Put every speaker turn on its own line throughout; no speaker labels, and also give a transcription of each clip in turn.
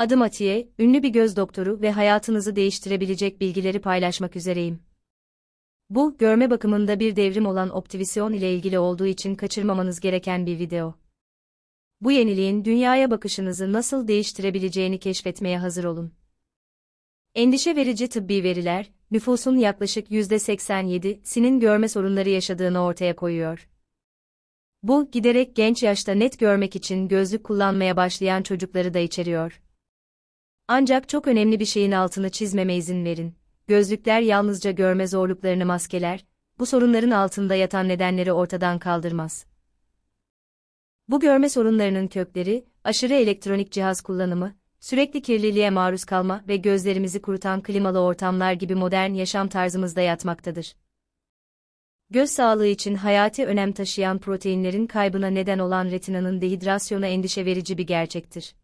Adım Atiye, ünlü bir göz doktoru ve hayatınızı değiştirebilecek bilgileri paylaşmak üzereyim. Bu, görme bakımında bir devrim olan optivizyon ile ilgili olduğu için kaçırmamanız gereken bir video. Bu yeniliğin dünyaya bakışınızı nasıl değiştirebileceğini keşfetmeye hazır olun. Endişe verici tıbbi veriler, nüfusun yaklaşık %87'sinin görme sorunları yaşadığını ortaya koyuyor. Bu, giderek genç yaşta net görmek için gözlük kullanmaya başlayan çocukları da içeriyor. Ancak çok önemli bir şeyin altını çizmeme izin verin. Gözlükler yalnızca görme zorluklarını maskeler, bu sorunların altında yatan nedenleri ortadan kaldırmaz. Bu görme sorunlarının kökleri, aşırı elektronik cihaz kullanımı, sürekli kirliliğe maruz kalma ve gözlerimizi kurutan klimalı ortamlar gibi modern yaşam tarzımızda yatmaktadır. Göz sağlığı için hayati önem taşıyan proteinlerin kaybına neden olan retinanın dehidrasyonu endişe verici bir gerçektir.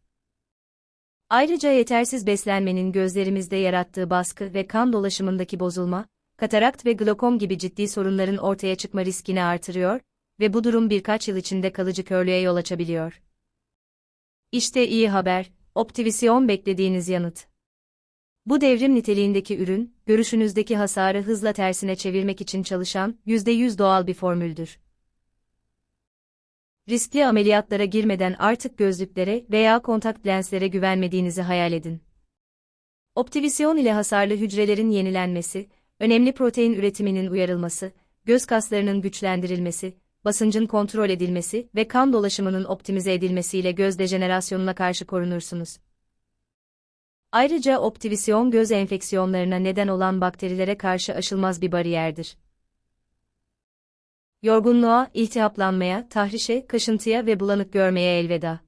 Ayrıca yetersiz beslenmenin gözlerimizde yarattığı baskı ve kan dolaşımındaki bozulma, katarakt ve glokom gibi ciddi sorunların ortaya çıkma riskini artırıyor ve bu durum birkaç yıl içinde kalıcı körlüğe yol açabiliyor. İşte iyi haber, Optivision beklediğiniz yanıt. Bu devrim niteliğindeki ürün, görüşünüzdeki hasarı hızla tersine çevirmek için çalışan, %100 doğal bir formüldür. Riskli ameliyatlara girmeden artık gözlüklere veya kontak lenslere güvenmediğinizi hayal edin. Optivisyon ile hasarlı hücrelerin yenilenmesi, önemli protein üretiminin uyarılması, göz kaslarının güçlendirilmesi, basıncın kontrol edilmesi ve kan dolaşımının optimize edilmesiyle göz dejenerasyonuna karşı korunursunuz. Ayrıca optivisyon göz enfeksiyonlarına neden olan bakterilere karşı aşılmaz bir bariyerdir. Yorgunluğa, iltihaplanmaya, tahrişe, kaşıntıya ve bulanık görmeye elveda.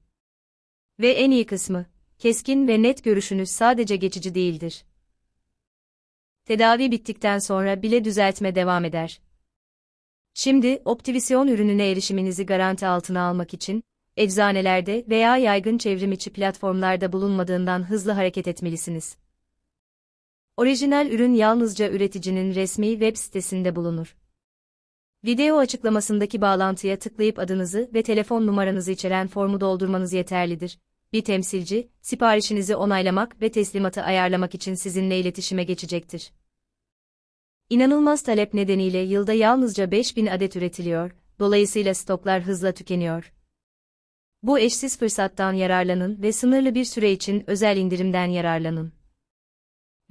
Ve en iyi kısmı, keskin ve net görüşünüz sadece geçici değildir. Tedavi bittikten sonra bile düzeltme devam eder. Şimdi, Optivisyon ürününe erişiminizi garanti altına almak için, eczanelerde veya yaygın çevrim içi platformlarda bulunmadığından hızlı hareket etmelisiniz. Orijinal ürün yalnızca üreticinin resmi web sitesinde bulunur. Video açıklamasındaki bağlantıya tıklayıp adınızı ve telefon numaranızı içeren formu doldurmanız yeterlidir. Bir temsilci, siparişinizi onaylamak ve teslimatı ayarlamak için sizinle iletişime geçecektir. İnanılmaz talep nedeniyle yılda yalnızca 5000 adet üretiliyor, dolayısıyla stoklar hızla tükeniyor. Bu eşsiz fırsattan yararlanın ve sınırlı bir süre için özel indirimden yararlanın.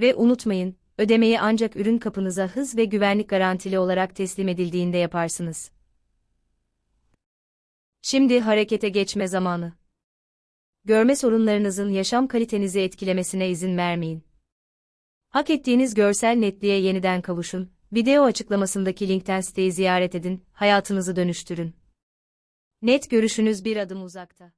Ve unutmayın, ödemeyi ancak ürün kapınıza hız ve güvenlik garantili olarak teslim edildiğinde yaparsınız. Şimdi harekete geçme zamanı. Görme sorunlarınızın yaşam kalitenizi etkilemesine izin vermeyin. Hak ettiğiniz görsel netliğe yeniden kavuşun. Video açıklamasındaki linkten siteyi ziyaret edin, hayatınızı dönüştürün. Net görüşünüz bir adım uzakta.